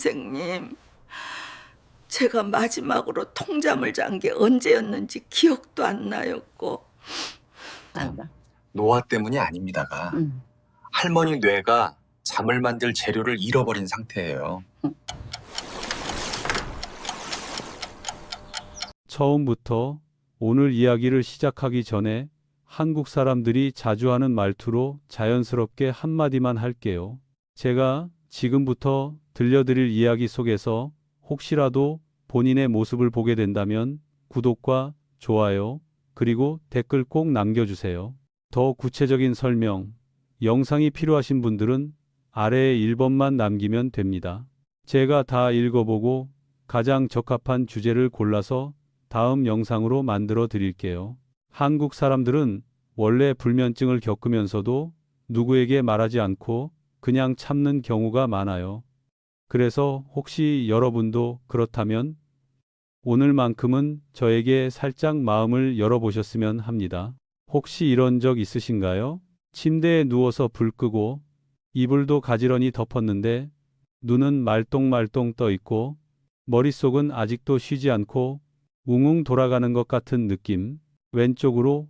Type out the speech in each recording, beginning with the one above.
선생님, 제가 마지막으로 통잠을 잔 게 언제였는지 기억도 안 나였고 노화 때문이 아닙니다가 음. 할머니 뇌가 잠을 만들 재료를 잃어버린 상태예요. 처음부터 오늘 이야기를 시작하기 전에 한국 사람들이 자주 하는 말투로 자연스럽게 한마디만 할게요. 제가 지금부터 들려드릴 이야기 속에서 혹시라도 본인의 모습을 보게 된다면 구독과 좋아요, 그리고 댓글 꼭 남겨주세요. 더 구체적인 설명, 영상이 필요하신 분들은 아래에 1번만 남기면 됩니다. 제가 다 읽어보고 가장 적합한 주제를 골라서 다음 영상으로 만들어 드릴게요. 한국 사람들은 원래 불면증을 겪으면서도 누구에게 말하지 않고 그냥 참는 경우가 많아요. 그래서 혹시 여러분도 그렇다면 오늘만큼은 저에게 살짝 마음을 열어보셨으면 합니다. 혹시 이런 적 있으신가요? 침대에 누워서 불 끄고 이불도 가지런히 덮었는데 눈은 말똥말똥 떠 있고 머릿속은 아직도 쉬지 않고 웅웅 돌아가는 것 같은 느낌. 왼쪽으로,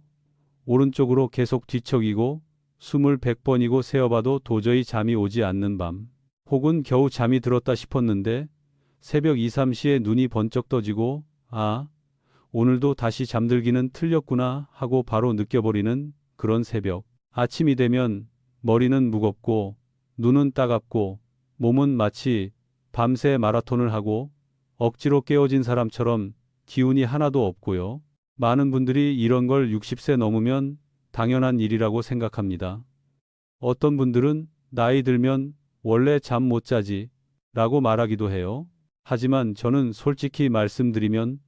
오른쪽으로 계속 뒤척이고 숨을 100번이고 세어봐도 도저히 잠이 오지 않는 밤. 혹은 겨우 잠이 들었다 싶었는데 새벽 2, 3시에 눈이 번쩍 떠지고 아, 오늘도 다시 잠들기는 틀렸구나 하고 바로 느껴버리는 그런 새벽. 아침이 되면 머리는 무겁고 눈은 따갑고 몸은 마치 밤새 마라톤을 하고 억지로 깨어진 사람처럼 기운이 하나도 없고요. 많은 분들이 이런 걸 60세 넘으면 당연한 일이라고 생각합니다. 어떤 분들은 나이 들면 원래 잠 못 자지 라고 말하기도 해요. 하지만 저는 솔직히 말씀드리면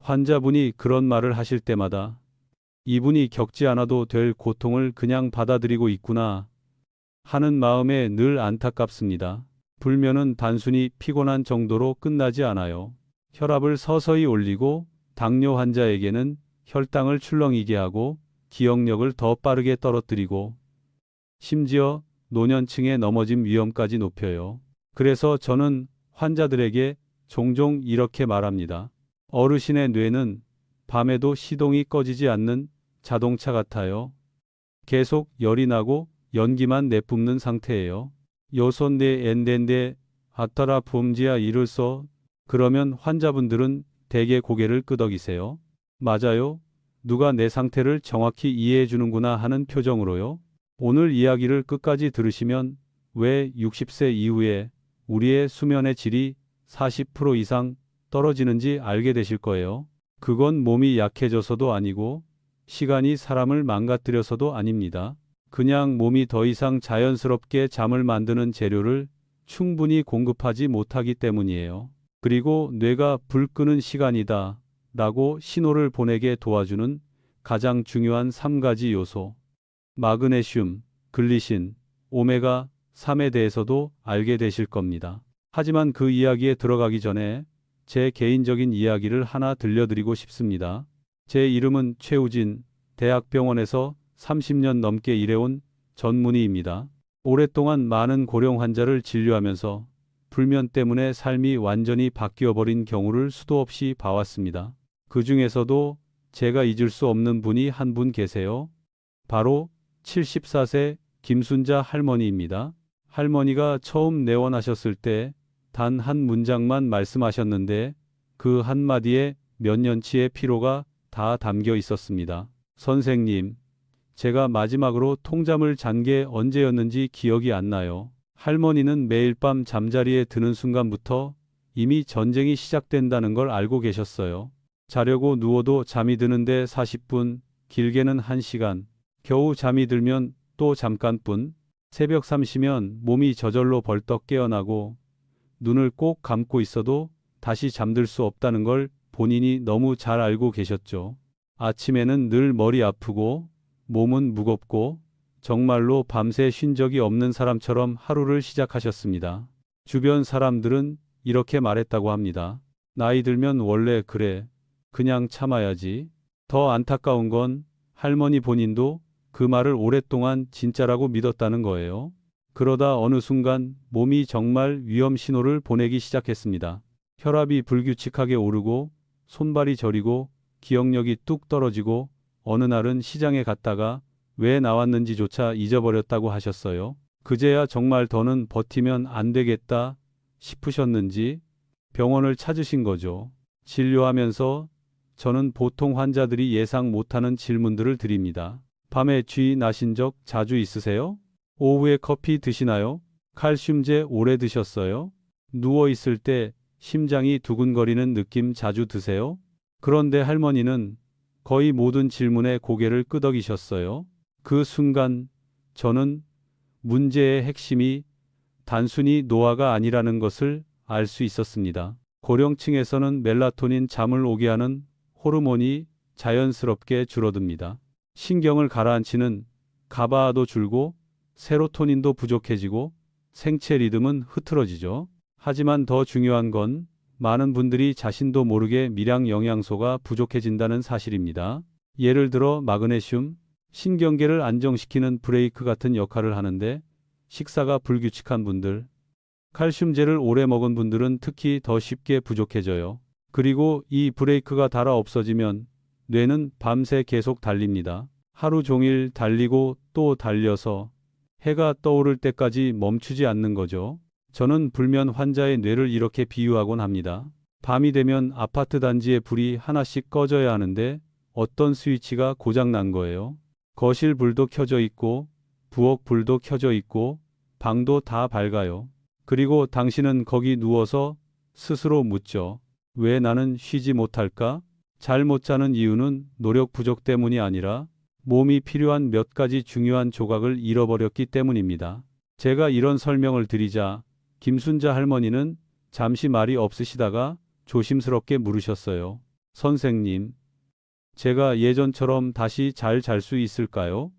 환자분이 그런 말을 하실 때마다 이분이 겪지 않아도 될 고통을 그냥 받아들이고 있구나 하는 마음에 늘 안타깝습니다. 불면은 단순히 피곤한 정도로 끝나지 않아요. 혈압을 서서히 올리고 당뇨 환자에게는 혈당을 출렁이게 하고 기억력을 더 빠르게 떨어뜨리고 심지어 노년층의 넘어짐 위험까지 높여요. 그래서 저는 환자들에게 종종 이렇게 말합니다. 어르신의 뇌는 밤에도 시동이 꺼지지 않는 자동차 같아요. 계속 열이 나고 연기만 내뿜는 상태예요. 요손대 엔덴데 아따라 봄지야 이를 써 그러면 환자분들은 대개 고개를 끄덕이세요. 맞아요. 누가 내 상태를 정확히 이해해 주는구나 하는 표정으로요. 오늘 이야기를 끝까지 들으시면 왜 60세 이후에 우리의 수면의 질이 40% 이상 떨어지는지 알게 되실 거예요. 그건 몸이 약해져서도 아니고 시간이 사람을 망가뜨려서도 아닙니다. 그냥 몸이 더 이상 자연스럽게 잠을 만드는 재료를 충분히 공급하지 못하기 때문이에요. 그리고 뇌가 불 끄는 시간이다 라고 신호를 보내게 도와주는 가장 중요한 3가지 요소. 마그네슘, 글리신, 오메가 3에 대해서도 알게 되실 겁니다. 하지만 그 이야기에 들어가기 전에 제 개인적인 이야기를 하나 들려드리고 싶습니다. 제 이름은 최우진, 대학병원에서 30년 넘게 일해온 전문의입니다. 오랫동안 많은 고령 환자를 진료하면서 불면 때문에 삶이 완전히 바뀌어버린 경우를 수도 없이 봐왔습니다. 그 중에서도 제가 잊을 수 없는 분이 한 분 계세요. 바로 74세 김순자 할머니입니다. 할머니가 처음 내원하셨을 때 단 한 문장만 말씀하셨는데 그 한마디에 몇 년치의 피로가 다 담겨 있었습니다. 선생님, 제가 마지막으로 통잠을 잔 게 언제였는지 기억이 안 나요. 할머니는 매일 밤 잠자리에 드는 순간부터 이미 전쟁이 시작된다는 걸 알고 계셨어요. 자려고 누워도 잠이 드는데 40분, 길게는 1시간. 겨우 잠이 들면 또 잠깐뿐. 새벽 3시면 몸이 저절로 벌떡 깨어나고 눈을 꼭 감고 있어도 다시 잠들 수 없다는 걸 본인이 너무 잘 알고 계셨죠. 아침에는 늘 머리 아프고 몸은 무겁고 정말로 밤새 쉰 적이 없는 사람처럼 하루를 시작하셨습니다. 주변 사람들은 이렇게 말했다고 합니다. 나이 들면 원래 그래. 그냥 참아야지. 더 안타까운 건 할머니 본인도 그 말을 오랫동안 진짜라고 믿었다는 거예요. 그러다 어느 순간 몸이 정말 위험 신호를 보내기 시작했습니다. 혈압이 불규칙하게 오르고 손발이 저리고 기억력이 뚝 떨어지고 어느 날은 시장에 갔다가 왜 나왔는지조차 잊어버렸다고 하셨어요. 그제야 정말 더는 버티면 안 되겠다 싶으셨는지 병원을 찾으신 거죠. 진료하면서 저는 보통 환자들이 예상 못하는 질문들을 드립니다. 밤에 쥐 나신 적 자주 있으세요? 오후에 커피 드시나요? 칼슘제 오래 드셨어요? 누워 있을 때 심장이 두근거리는 느낌 자주 드세요? 그런데 할머니는 거의 모든 질문에 고개를 끄덕이셨어요. 그 순간 저는 문제의 핵심이 단순히 노화가 아니라는 것을 알 수 있었습니다. 고령층에서는 멜라토닌 잠을 오게 하는 호르몬이 자연스럽게 줄어듭니다. 신경을 가라앉히는 가바도 줄고 세로토닌도 부족해지고 생체 리듬은 흐트러지죠. 하지만 더 중요한 건 많은 분들이 자신도 모르게 미량 영양소가 부족해진다는 사실입니다. 예를 들어 마그네슘, 신경계를 안정시키는 브레이크 같은 역할을 하는데 식사가 불규칙한 분들, 칼슘제를 오래 먹은 분들은 특히 더 쉽게 부족해져요. 그리고 이 브레이크가 달아 없어지면 뇌는 밤새 계속 달립니다. 하루 종일 달리고 또 달려서 해가 떠오를 때까지 멈추지 않는 거죠. 저는 불면 환자의 뇌를 이렇게 비유하곤 합니다. 밤이 되면 아파트 단지의 불이 하나씩 꺼져야 하는데 어떤 스위치가 고장 난 거예요. 거실 불도 켜져 있고 부엌 불도 켜져 있고 방도 다 밝아요. 그리고 당신은 거기 누워서 스스로 묻죠. 왜 나는 쉬지 못할까? 잘 못 자는 이유는 노력 부족 때문이 아니라 몸이 필요한 몇 가지 중요한 조각을 잃어버렸기 때문입니다. 제가 이런 설명을 드리자 김순자 할머니는 잠시 말이 없으시다가 조심스럽게 물으셨어요. 선생님, 제가 예전처럼 다시 잘 잘 수 있을까요?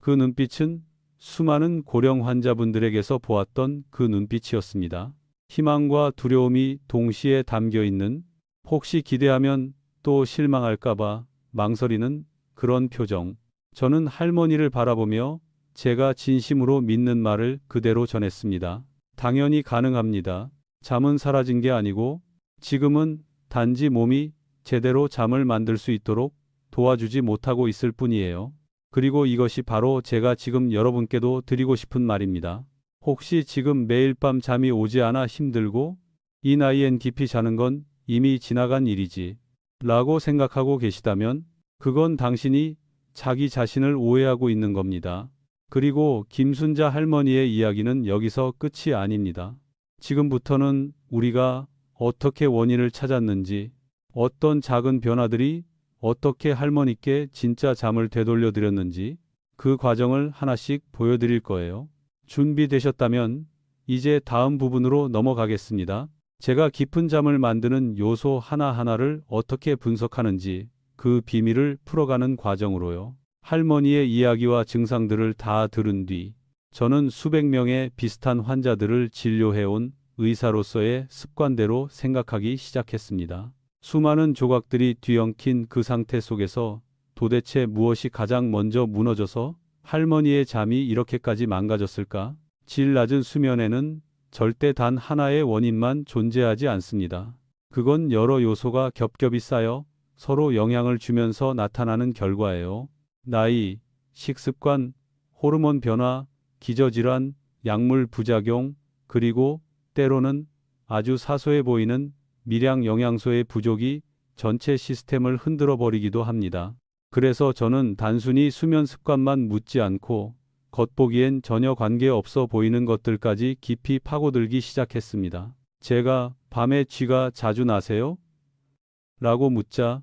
그 눈빛은 수많은 고령 환자분들에게서 보았던 그 눈빛이었습니다. 희망과 두려움이 동시에 담겨 있는 혹시 기대하면 또 실망할까봐 망설이는 그런 표정. 저는 할머니를 바라보며 제가 진심으로 믿는 말을 그대로 전했습니다. 당연히 가능합니다. 잠은 사라진 게 아니고 지금은 단지 몸이 제대로 잠을 만들 수 있도록 도와주지 못하고 있을 뿐이에요. 그리고 이것이 바로 제가 지금 여러분께도 드리고 싶은 말입니다. 혹시 지금 매일 밤 잠이 오지 않아 힘들고 이 나이엔 깊이 자는 건 이미 지나간 일이지 라고 생각하고 계시다면 그건 당신이 자기 자신을 오해하고 있는 겁니다. 그리고 김순자 할머니의 이야기는 여기서 끝이 아닙니다. 지금부터는 우리가 어떻게 원인을 찾았는지, 어떤 작은 변화들이 어떻게 할머니께 진짜 잠을 되돌려 드렸는지 그 과정을 하나씩 보여드릴 거예요. 준비되셨다면 이제 다음 부분으로 넘어가겠습니다. 제가 깊은 잠을 만드는 요소 하나하나를 어떻게 분석하는지 그 비밀을 풀어가는 과정으로요. 할머니의 이야기와 증상들을 다 들은 뒤 저는 수백 명의 비슷한 환자들을 진료해온 의사로서의 습관대로 생각하기 시작했습니다. 수많은 조각들이 뒤엉킨 그 상태 속에서 도대체 무엇이 가장 먼저 무너져서 할머니의 잠이 이렇게까지 망가졌을까? 질 낮은 수면에는 절대 단 하나의 원인만 존재하지 않습니다. 그건 여러 요소가 겹겹이 쌓여 서로 영향을 주면서 나타나는 결과예요. 나이, 식습관, 호르몬 변화, 기저질환, 약물 부작용, 그리고 때로는 아주 사소해 보이는 미량 영양소의 부족이 전체 시스템을 흔들어 버리기도 합니다. 그래서 저는 단순히 수면 습관만 묻지 않고 겉보기엔 전혀 관계없어 보이는 것들까지 깊이 파고들기 시작했습니다. 제가 밤에 쥐가 자주 나세요? 라고 묻자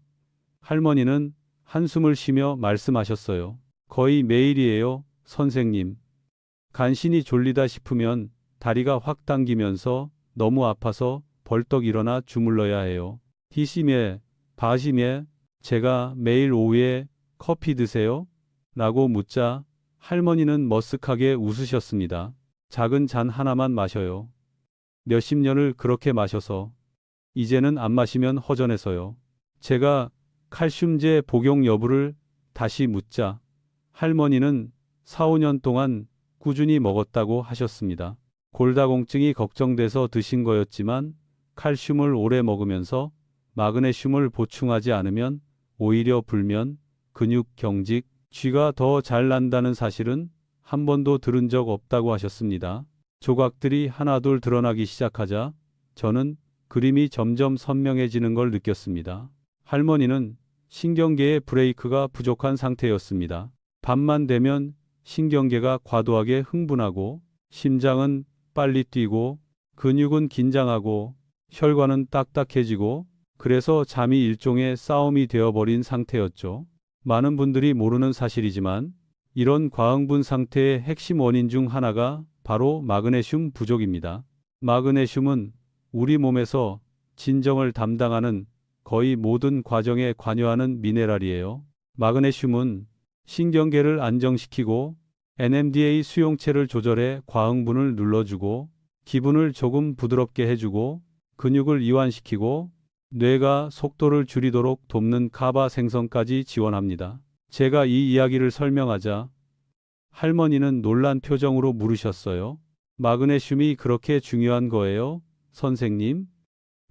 할머니는 한숨을 쉬며 말씀하셨어요. 거의 매일이에요, 선생님. 간신히 졸리다 싶으면 다리가 확 당기면서 너무 아파서 벌떡 일어나 주물러야 해요. 희심에, 바심에 제가 매일 오후에 커피 드세요? 라고 묻자 할머니는 머쓱하게 웃으셨습니다. 작은 잔 하나만 마셔요. 몇십 년을 그렇게 마셔서 이제는 안 마시면 허전해서요. 제가 칼슘제 복용 여부를 다시 묻자 할머니는 4, 5년 동안 꾸준히 먹었다고 하셨습니다. 골다공증이 걱정돼서 드신 거였지만 칼슘을 오래 먹으면서 마그네슘을 보충하지 않으면 오히려 불면, 근육 경직, 쥐가 더 잘 난다는 사실은 한 번도 들은 적 없다고 하셨습니다. 조각들이 하나둘 드러나기 시작하자 저는 그림이 점점 선명해지는 걸 느꼈습니다. 할머니는 신경계의 브레이크가 부족한 상태였습니다. 밤만 되면 신경계가 과도하게 흥분하고 심장은 빨리 뛰고 근육은 긴장하고 혈관은 딱딱해지고 그래서 잠이 일종의 싸움이 되어버린 상태였죠. 많은 분들이 모르는 사실이지만 이런 과흥분 상태의 핵심 원인 중 하나가 바로 마그네슘 부족입니다. 마그네슘은 우리 몸에서 진정을 담당하는 거의 모든 과정에 관여하는 미네랄이에요. 마그네슘은 신경계를 안정시키고 NMDA 수용체를 조절해 과흥분을 눌러주고 기분을 조금 부드럽게 해주고 근육을 이완시키고 뇌가 속도를 줄이도록 돕는 카바 생성까지 지원합니다. 제가 이 이야기를 설명하자 할머니는 놀란 표정으로 물으셨어요. 마그네슘이 그렇게 중요한 거예요? 선생님?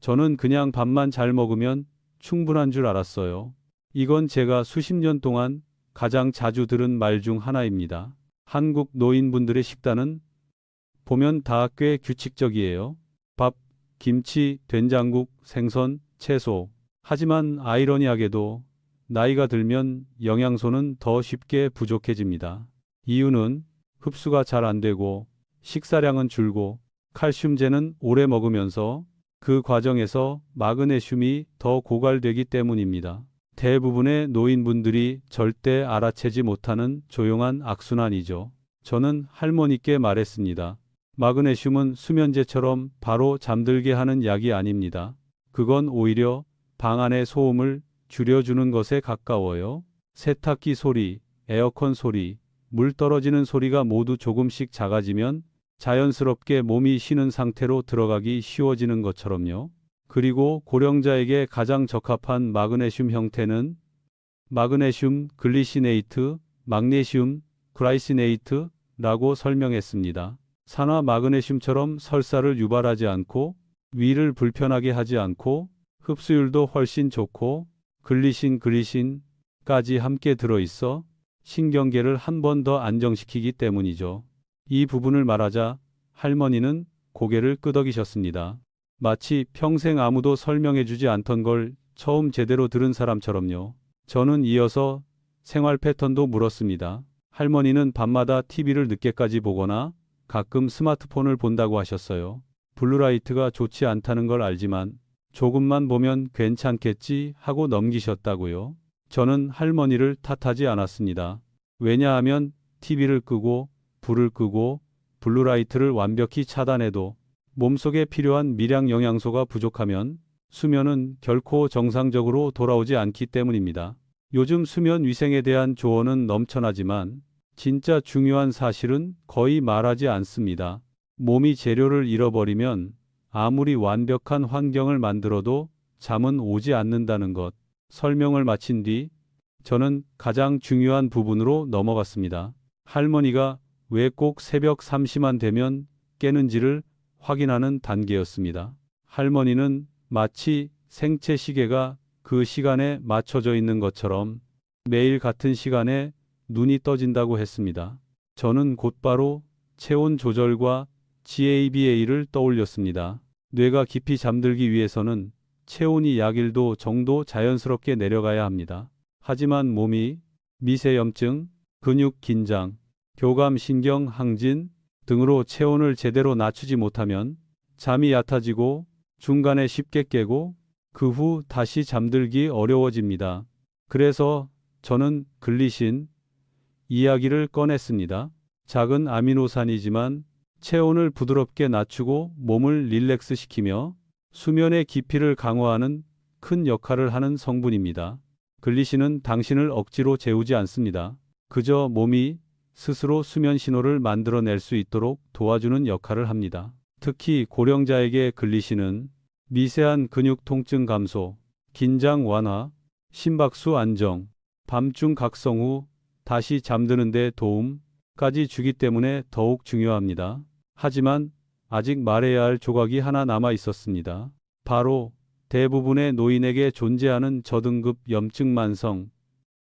저는 그냥 밥만 잘 먹으면 충분한 줄 알았어요. 이건 제가 수십 년 동안 가장 자주 들은 말 중 하나입니다. 한국 노인분들의 식단은 보면 다 꽤 규칙적이에요. 밥, 김치, 된장국, 생선, 채소. 하지만 아이러니하게도 나이가 들면 영양소는 더 쉽게 부족해집니다. 이유는 흡수가 잘 안 되고 식사량은 줄고 칼슘제는 오래 먹으면서 그 과정에서 마그네슘이 더 고갈되기 때문입니다. 대부분의 노인분들이 절대 알아채지 못하는 조용한 악순환이죠. 저는 할머니께 말했습니다. 마그네슘은 수면제처럼 바로 잠들게 하는 약이 아닙니다. 그건 오히려 방 안의 소음을 줄여주는 것에 가까워요. 세탁기 소리, 에어컨 소리, 물 떨어지는 소리가 모두 조금씩 작아지면 자연스럽게 몸이 쉬는 상태로 들어가기 쉬워지는 것처럼요. 그리고 고령자에게 가장 적합한 마그네슘 형태는 마그네슘 글리시네이트, magnésium 글라이시네이트라고 설명했습니다. 산화 마그네슘처럼 설사를 유발하지 않고 위를 불편하게 하지 않고 흡수율도 훨씬 좋고 글리신 글리신까지 함께 들어있어 신경계를 한 번 더 안정시키기 때문이죠. 이 부분을 말하자 할머니는 고개를 끄덕이셨습니다. 마치 평생 아무도 설명해주지 않던 걸 처음 제대로 들은 사람처럼요. 저는 이어서 생활 패턴도 물었습니다. 할머니는 밤마다 TV를 늦게까지 보거나 가끔 스마트폰을 본다고 하셨어요. 블루라이트가 좋지 않다는 걸 알지만 조금만 보면 괜찮겠지 하고 넘기셨다고요. 저는 할머니를 탓하지 않았습니다. 왜냐하면 TV를 끄고 불을 끄고 블루라이트를 완벽히 차단해도 몸속에 필요한 미량 영양소가 부족하면 수면은 결코 정상적으로 돌아오지 않기 때문입니다. 요즘 수면 위생에 대한 조언은 넘쳐나지만 진짜 중요한 사실은 거의 말하지 않습니다. 몸이 재료를 잃어버리면 아무리 완벽한 환경을 만들어도 잠은 오지 않는다는 것. 설명을 마친 뒤 저는 가장 중요한 부분으로 넘어갔습니다. 할머니가 왜 꼭 새벽 3시만 되면 깨는지를 확인하는 단계였습니다. 할머니는 마치 생체 시계가 그 시간에 맞춰져 있는 것처럼 매일 같은 시간에 눈이 떠진다고 했습니다. 저는 곧바로 체온 조절과 GABA를 떠올렸습니다. 뇌가 깊이 잠들기 위해서는 체온이 약 1도 정도 자연스럽게 내려가야 합니다. 하지만 몸이 미세염증, 근육 긴장, 교감 신경 항진 등으로 체온을 제대로 낮추지 못하면 잠이 얕아지고 중간에 쉽게 깨고 그 후 다시 잠들기 어려워집니다. 그래서 저는 글리신 이야기를 꺼냈습니다. 작은 아미노산이지만 체온을 부드럽게 낮추고 몸을 릴렉스 시키며 수면의 깊이를 강화하는 큰 역할을 하는 성분입니다. 글리신은 당신을 억지로 재우지 않습니다. 그저 몸이 스스로 수면 신호를 만들어낼 수 있도록 도와주는 역할을 합니다. 특히 고령자에게 글리신은 미세한 근육 통증 감소, 긴장 완화, 심박수 안정, 밤중 각성 후 다시 잠드는 데 도움, 까지 주기 때문에 더욱 중요합니다. 하지만 아직 말해야 할 조각이 하나 남아 있었습니다. 바로 대부분의 노인에게 존재하는 저등급 염증 만성,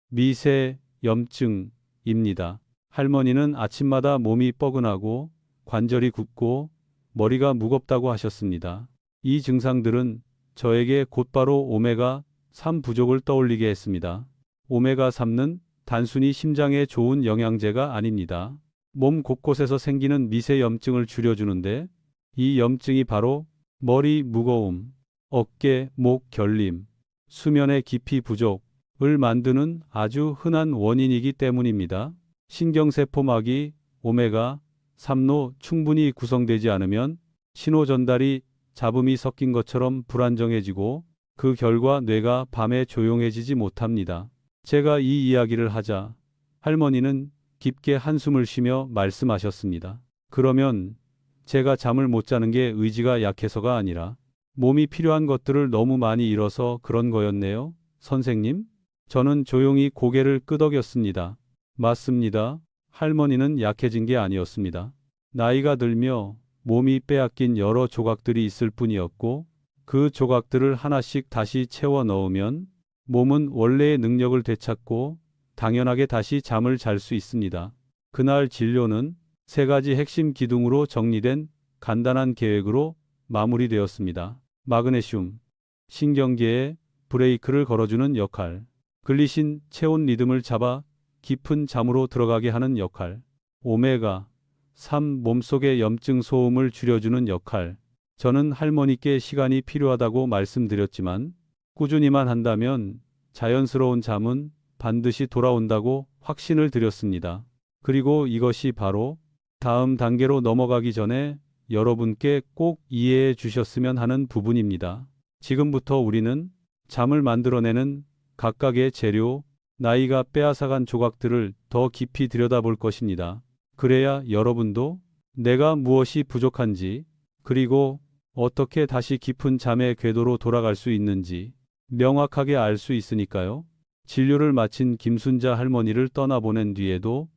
미세 염증입니다. 할머니는 아침마다 몸이 뻐근하고 관절이 굽고 머리가 무겁다고 하셨습니다. 이 증상들은 저에게 곧바로 오메가 3 부족을 떠올리게 했습니다. 오메가 3는 단순히 심장에 좋은 영양제가 아닙니다. 몸 곳곳에서 생기는 미세 염증을 줄여주는데 이 염증이 바로 머리 무거움, 어깨, 목 결림, 수면의 깊이 부족을 만드는 아주 흔한 원인이기 때문입니다. 신경세포막이 오메가 3로 충분히 구성되지 않으면 신호 전달이 잡음이 섞인 것처럼 불안정해지고 그 결과 뇌가 밤에 조용해지지 못합니다. 제가 이 이야기를 하자 할머니는 깊게 한숨을 쉬며 말씀하셨습니다. 그러면 제가 잠을 못 자는 게 의지가 약해서가 아니라 몸이 필요한 것들을 너무 많이 잃어서 그런 거였네요. 선생님? 저는 조용히 고개를 끄덕였습니다. 맞습니다. 할머니는 약해진 게 아니었습니다. 나이가 들며 몸이 빼앗긴 여러 조각들이 있을 뿐이었고 그 조각들을 하나씩 다시 채워 넣으면 몸은 원래의 능력을 되찾고 당연하게 다시 잠을 잘 수 있습니다. 그날 진료는 세 가지 핵심 기둥으로 정리된 간단한 계획으로 마무리되었습니다. 마그네슘, 신경계에 브레이크를 걸어주는 역할, 글리신 체온 리듬을 잡아 깊은 잠으로 들어가게 하는 역할, 오메가 3 몸속의 염증 소음을 줄여주는 역할. 저는 할머니께 시간이 필요하다고 말씀드렸지만 꾸준히만 한다면 자연스러운 잠은 반드시 돌아온다고 확신을 드렸습니다. 그리고 이것이 바로 다음 단계로 넘어가기 전에 여러분께 꼭 이해해 주셨으면 하는 부분입니다. 지금부터 우리는 잠을 만들어내는 각각의 재료, 나이가 빼앗아간 조각들을 더 깊이 들여다볼 것입니다. 그래야 여러분도 내가 무엇이 부족한지, 그리고 어떻게 다시 깊은 잠의 궤도로 돌아갈 수 있는지 명확하게 알 수 있으니까요. 진료를 마친 김순자 할머니를 떠나보낸 뒤에도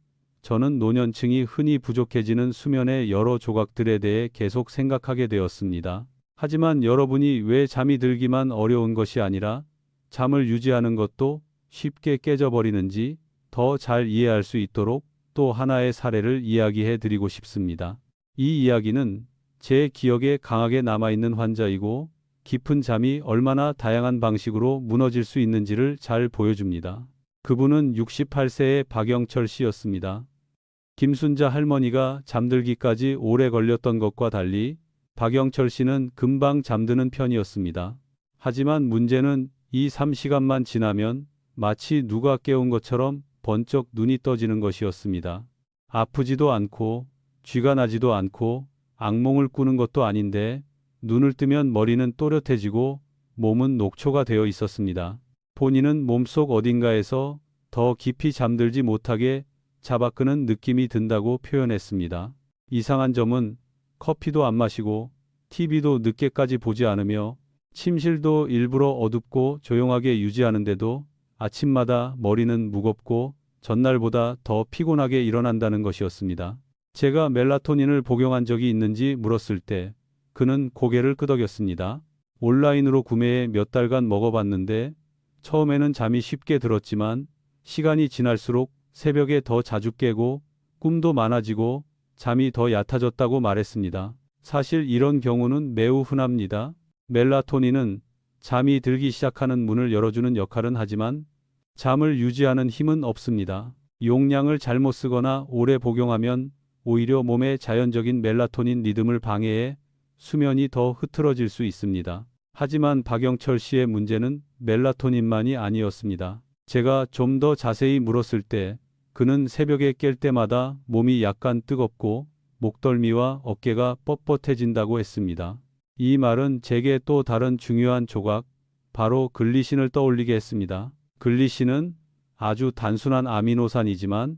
저는 노년층이 흔히 부족해지는 수면의 여러 조각들에 대해 계속 생각하게 되었습니다. 하지만 여러분이 왜 잠이 들기만 어려운 것이 아니라 잠을 유지하는 것도 쉽게 깨져버리는지 더 잘 이해할 수 있도록 또 하나의 사례를 이야기해 드리고 싶습니다. 이 이야기는 제 기억에 강하게 남아있는 환자이고 깊은 잠이 얼마나 다양한 방식으로 무너질 수 있는지를 잘 보여줍니다. 그분은 68세의 박영철 씨였습니다. 김순자 할머니가 잠들기까지 오래 걸렸던 것과 달리 박영철 씨는 금방 잠드는 편이었습니다. 하지만 문제는 이 3시간만 지나면 마치 누가 깨운 것처럼 번쩍 눈이 떠지는 것이었습니다. 아프지도 않고 쥐가 나지도 않고 악몽을 꾸는 것도 아닌데 눈을 뜨면 머리는 또렷해지고 몸은 녹초가 되어 있었습니다. 본인은 몸속 어딘가에서 더 깊이 잠들지 못하게 잡아끄는 느낌이 든다고 표현했습니다. 이상한 점은 커피도 안 마시고 TV도 늦게까지 보지 않으며 침실도 일부러 어둡고 조용하게 유지하는데도 아침마다 머리는 무겁고 전날보다 더 피곤하게 일어난다는 것이었습니다. 제가 멜라토닌을 복용한 적이 있는지 물었을 때 그는 고개를 끄덕였습니다. 온라인으로 구매해 몇 달간 먹어봤는데 처음에는 잠이 쉽게 들었지만 시간이 지날수록 새벽에 더 자주 깨고 꿈도 많아지고 잠이 더 얕아졌다고 말했습니다. 사실 이런 경우는 매우 흔합니다. 멜라토닌은 잠이 들기 시작하는 문을 열어주는 역할은 하지만 잠을 유지하는 힘은 없습니다. 용량을 잘못 쓰거나 오래 복용하면 오히려 몸의 자연적인 멜라토닌 리듬을 방해해 수면이 더 흐트러질 수 있습니다. 하지만 박영철 씨의 문제는 멜라토닌만이 아니었습니다. 제가 좀 더 자세히 물었을 때 그는 새벽에 깰 때마다 몸이 약간 뜨겁고 목덜미와 어깨가 뻣뻣해진다고 했습니다. 이 말은 제게 또 다른 중요한 조각, 바로 글리신을 떠올리게 했습니다. 글리신은 아주 단순한 아미노산이지만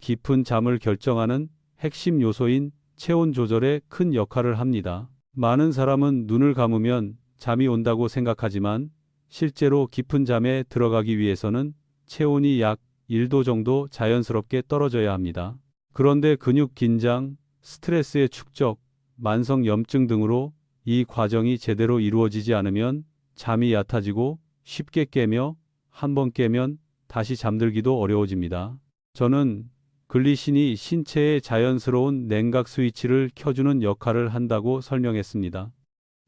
깊은 잠을 결정하는 핵심 요소인 체온 조절에 큰 역할을 합니다. 많은 사람은 눈을 감으면 잠이 온다고 생각하지만 실제로 깊은 잠에 들어가기 위해서는 체온이 약 1도 정도 자연스럽게 떨어져야 합니다. 그런데 근육 긴장, 스트레스의 축적, 만성 염증 등으로 이 과정이 제대로 이루어지지 않으면 잠이 얕아지고 쉽게 깨며 한 번 깨면 다시 잠들기도 어려워집니다. 저는 글리신이 신체의 자연스러운 냉각 스위치를 켜주는 역할을 한다고 설명했습니다.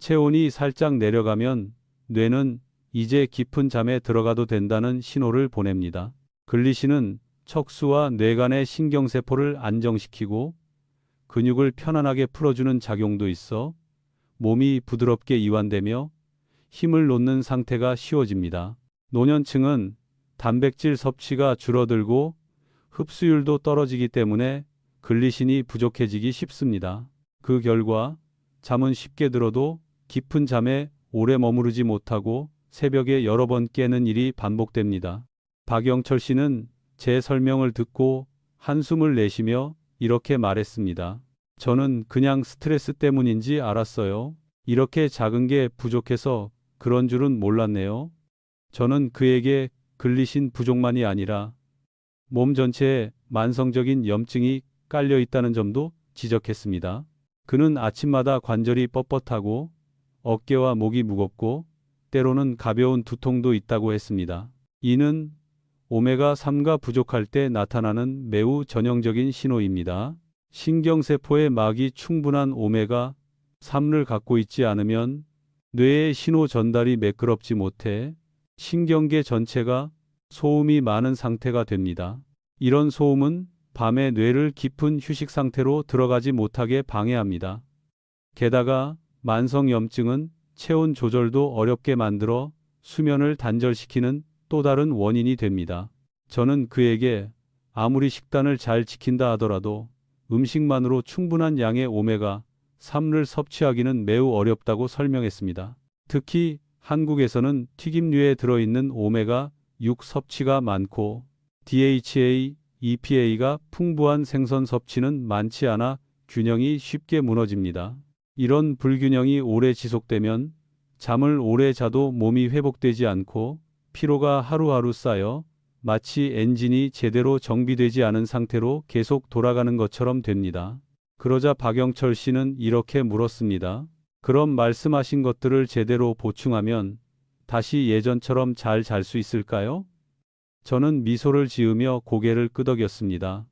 체온이 살짝 내려가면 뇌는 이제 깊은 잠에 들어가도 된다는 신호를 보냅니다. 글리신은 척수와 뇌간의 신경세포를 안정시키고 근육을 편안하게 풀어주는 작용도 있어 몸이 부드럽게 이완되며 힘을 놓는 상태가 쉬워집니다. 노년층은 단백질 섭취가 줄어들고 흡수율도 떨어지기 때문에 글리신이 부족해지기 쉽습니다. 그 결과 잠은 쉽게 들어도 깊은 잠에 오래 머무르지 못하고 새벽에 여러 번 깨는 일이 반복됩니다. 박영철 씨는 제 설명을 듣고 한숨을 내쉬며 이렇게 말했습니다. 저는 그냥 스트레스 때문인지 알았어요. 이렇게 작은 게 부족해서 그런 줄은 몰랐네요. 저는 그에게 글리신 부족만이 아니라 몸 전체에 만성적인 염증이 깔려 있다는 점도 지적했습니다. 그는 아침마다 관절이 뻣뻣하고 어깨와 목이 무겁고 때로는 가벼운 두통도 있다고 했습니다. 이는 오메가3가 부족할 때 나타나는 매우 전형적인 신호입니다. 신경세포의 막이 충분한 오메가3를 갖고 있지 않으면 뇌의 신호 전달이 매끄럽지 못해 신경계 전체가 소음이 많은 상태가 됩니다. 이런 소음은 밤에 뇌를 깊은 휴식 상태로 들어가지 못하게 방해합니다. 게다가 만성염증은 체온 조절도 어렵게 만들어 수면을 단절시키는 또 다른 원인이 됩니다. 저는 그에게 아무리 식단을 잘 지킨다 하더라도 음식만으로 충분한 양의 오메가 3를 섭취하기는 매우 어렵다고 설명했습니다. 특히 한국에서는 튀김류에 들어있는 오메가 6 섭취가 많고 DHA, EPA가 풍부한 생선 섭취는 많지 않아 균형이 쉽게 무너집니다. 이런 불균형이 오래 지속되면 잠을 오래 자도 몸이 회복되지 않고 피로가 하루하루 쌓여 마치 엔진이 제대로 정비되지 않은 상태로 계속 돌아가는 것처럼 됩니다. 그러자 박영철 씨는 이렇게 물었습니다. 그럼 말씀하신 것들을 제대로 보충하면 다시 예전처럼 잘 잘 수 있을까요? 저는 미소를 지으며 고개를 끄덕였습니다.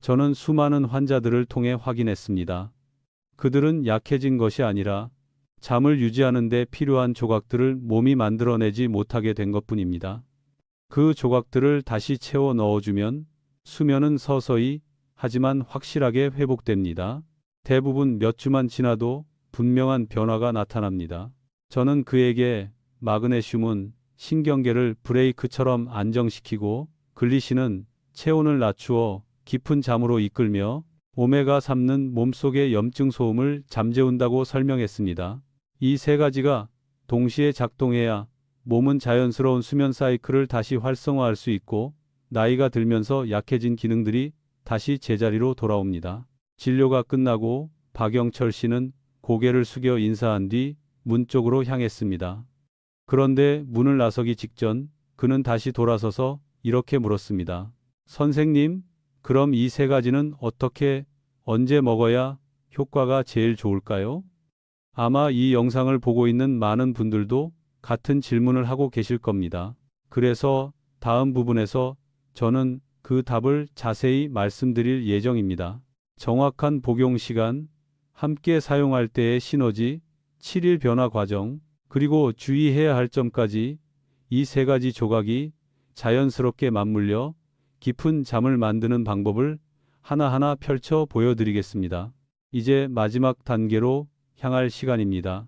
저는 수많은 환자들을 통해 확인했습니다. 그들은 약해진 것이 아니라 잠을 유지하는 데 필요한 조각들을 몸이 만들어내지 못하게 된 것뿐입니다. 그 조각들을 다시 채워 넣어주면 수면은 서서히 하지만 확실하게 회복됩니다. 대부분 몇 주만 지나도 분명한 변화가 나타납니다. 저는 그에게 마그네슘은 신경계를 브레이크처럼 안정시키고 글리신은 체온을 낮추어 깊은 잠으로 이끌며 오메가3는 몸속의 염증 소음을 잠재운다고 설명했습니다. 이 세 가지가 동시에 작동해야 몸은 자연스러운 수면 사이클을 다시 활성화할 수 있고 나이가 들면서 약해진 기능들이 다시 제자리로 돌아옵니다. 진료가 끝나고 박영철 씨는 고개를 숙여 인사한 뒤 문 쪽으로 향했습니다. 그런데 문을 나서기 직전 그는 다시 돌아서서 이렇게 물었습니다. 선생님, 그럼 이 세 가지는 어떻게, 언제 먹어야 효과가 제일 좋을까요? 아마 이 영상을 보고 있는 많은 분들도 같은 질문을 하고 계실 겁니다. 그래서 다음 부분에서 저는 그 답을 자세히 말씀드릴 예정입니다. 정확한 복용 시간, 함께 사용할 때의 시너지, 7일 변화 과정, 그리고 주의해야 할 점까지 이 세 가지 조각이 자연스럽게 맞물려 깊은 잠을 만드는 방법을 하나하나 펼쳐 보여드리겠습니다. 이제 마지막 단계로 향할 시간입니다.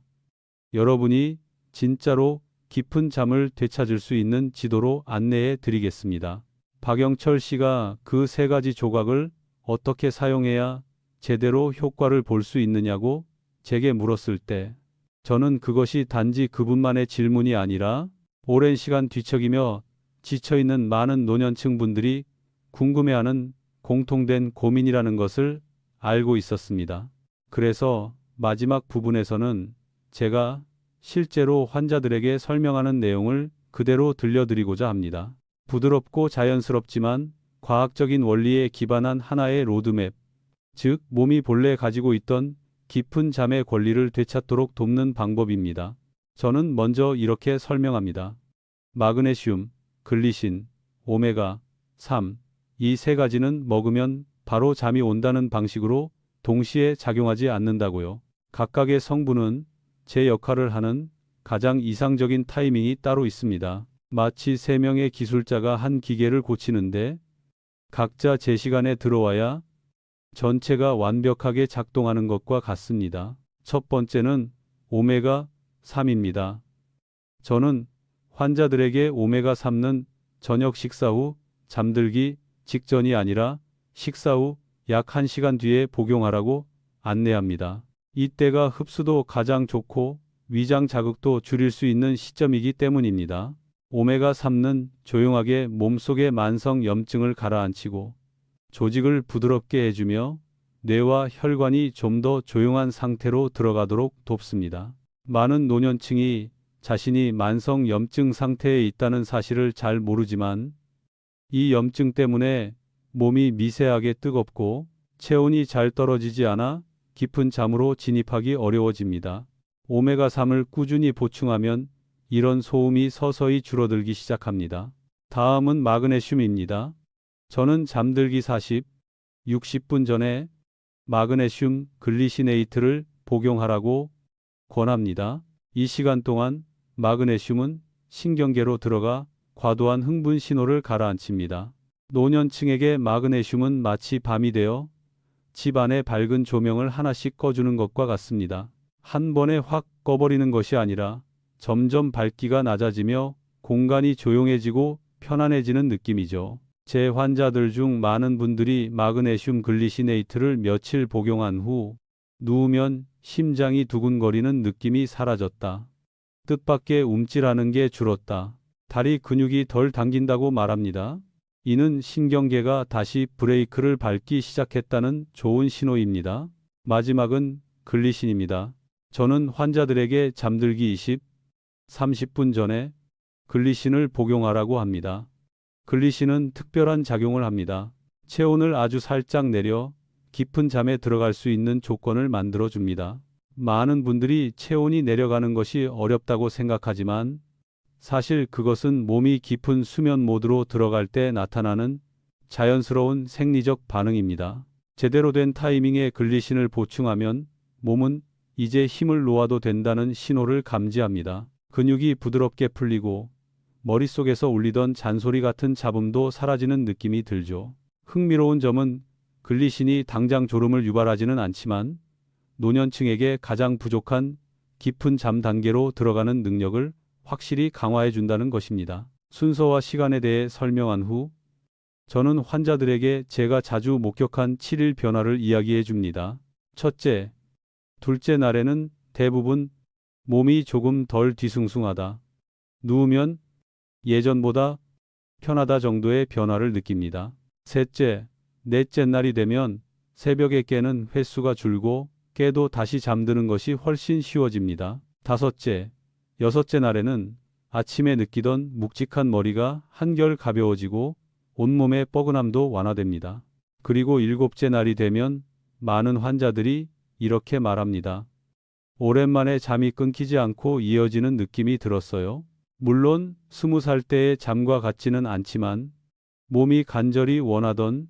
여러분이 진짜로 깊은 잠을 되찾을 수 있는 지도로 안내해 드리겠습니다. 박영철 씨가 그 세 가지 조각을 어떻게 사용해야 제대로 효과를 볼 수 있느냐고 제게 물었을 때 저는 그것이 단지 그분만의 질문이 아니라 오랜 시간 뒤척이며 지쳐있는 많은 노년층 분들이 궁금해하는 공통된 고민이라는 것을 알고 있었습니다. 그래서 마지막 부분에서는 제가 실제로 환자들에게 설명하는 내용을 그대로 들려드리고자 합니다. 부드럽고 자연스럽지만 과학적인 원리에 기반한 하나의 로드맵, 즉 몸이 본래 가지고 있던 깊은 잠의 권리를 되찾도록 돕는 방법입니다. 저는 먼저 이렇게 설명합니다. 마그네슘, 글리신, 오메가 3, 이 세 가지는 먹으면 바로 잠이 온다는 방식으로 동시에 작용하지 않는다고요. 각각의 성분은 제 역할을 하는 가장 이상적인 타이밍이 따로 있습니다. 마치 세 명의 기술자가 한 기계를 고치는데 각자 제 시간에 들어와야 전체가 완벽하게 작동하는 것과 같습니다. 첫 번째는 오메가 3입니다. 저는 환자들에게 오메가 3는 저녁 식사 후 잠들기 직전이 아니라 식사 후 약 1시간 뒤에 복용하라고 안내합니다. 이때가 흡수도 가장 좋고 위장 자극도 줄일 수 있는 시점이기 때문입니다. 오메가 3는 조용하게 몸속의 만성 염증을 가라앉히고 조직을 부드럽게 해주며 뇌와 혈관이 좀 더 조용한 상태로 들어가도록 돕습니다. 많은 노년층이 자신이 만성 염증 상태에 있다는 사실을 잘 모르지만 이 염증 때문에 몸이 미세하게 뜨겁고 체온이 잘 떨어지지 않아 깊은 잠으로 진입하기 어려워집니다. 오메가3을 꾸준히 보충하면 이런 소음이 서서히 줄어들기 시작합니다. 다음은 마그네슘입니다. 저는 잠들기 40, 60분 전에 마그네슘 글리시네이트를 복용하라고 권합니다. 이 시간 동안 마그네슘은 신경계로 들어가 과도한 흥분 신호를 가라앉힙니다. 노년층에게 마그네슘은 마치 밤이 되어 집 안에 밝은 조명을 하나씩 꺼주는 것과 같습니다. 한 번에 확 꺼버리는 것이 아니라 점점 밝기가 낮아지며 공간이 조용해지고 편안해지는 느낌이죠. 제 환자들 중 많은 분들이 마그네슘 글리시네이트를 며칠 복용한 후 누우면 심장이 두근거리는 느낌이 사라졌다. 뜻밖의 움찔하는 게 줄었다. 다리 근육이 덜 당긴다고 말합니다. 이는 신경계가 다시 브레이크를 밟기 시작했다는 좋은 신호입니다. 마지막은 글리신입니다. 저는 환자들에게 잠들기 20, 30분 전에 글리신을 복용하라고 합니다. 글리신은 특별한 작용을 합니다. 체온을 아주 살짝 내려 깊은 잠에 들어갈 수 있는 조건을 만들어 줍니다. 많은 분들이 체온이 내려가는 것이 어렵다고 생각하지만 사실 그것은 몸이 깊은 수면 모드로 들어갈 때 나타나는 자연스러운 생리적 반응입니다. 제대로 된 타이밍에 글리신을 보충하면 몸은 이제 힘을 놓아도 된다는 신호를 감지합니다. 근육이 부드럽게 풀리고 머릿속에서 울리던 잔소리 같은 잡음도 사라지는 느낌이 들죠. 흥미로운 점은 글리신이 당장 졸음을 유발하지는 않지만 노년층에게 가장 부족한 깊은 잠 단계로 들어가는 능력을 확실히 강화해 준다는 것입니다. 순서와 시간에 대해 설명한 후 저는 환자들에게 제가 자주 목격한 7일 변화를 이야기해 줍니다. 첫째, 둘째 날에는 대부분 몸이 조금 덜 뒤숭숭하다. 누우면 예전보다 편하다 정도의 변화를 느낍니다. 셋째, 넷째 날이 되면 새벽에 깨는 횟수가 줄고 깨도 다시 잠드는 것이 훨씬 쉬워집니다. 다섯째, 여섯째 날에는 아침에 느끼던 묵직한 머리가 한결 가벼워지고 온몸의 뻐근함도 완화됩니다. 그리고 일곱째 날이 되면 많은 환자들이 이렇게 말합니다. 오랜만에 잠이 끊기지 않고 이어지는 느낌이 들었어요. 물론 스무 살 때의 잠과 같지는 않지만 몸이 간절히 원하던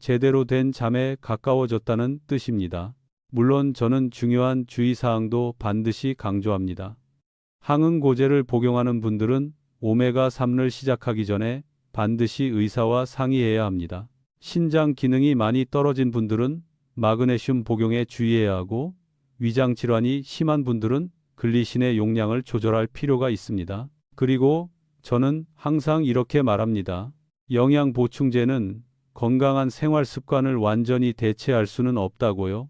제대로 된 잠에 가까워졌다는 뜻입니다. 물론 저는 중요한 주의사항도 반드시 강조합니다. 항응고제를 복용하는 분들은 오메가3를 시작하기 전에 반드시 의사와 상의해야 합니다. 신장 기능이 많이 떨어진 분들은 마그네슘 복용에 주의해야 하고 위장 질환이 심한 분들은 글리신의 용량을 조절할 필요가 있습니다. 그리고 저는 항상 이렇게 말합니다. 영양 보충제는 건강한 생활 습관을 완전히 대체할 수는 없다고요.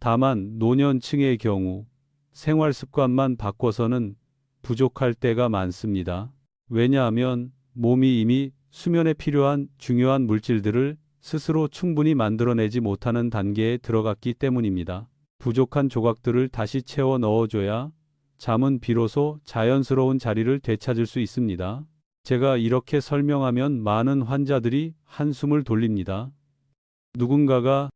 다만 노년층의 경우 생활 습관만 바꿔서는 부족할 때가 많습니다. 왜냐하면 몸이 이미 수면에 필요한 중요한 물질들을 스스로 충분히 만들어내지 못하는 단계에 들어갔기 때문입니다. 부족한 조각들을 다시 채워 넣어줘야 잠은 비로소 자연스러운 자리를 되찾을 수 있습니다. 제가 이렇게 설명하면 많은 환자들이 한숨을 돌립니다. 누군가가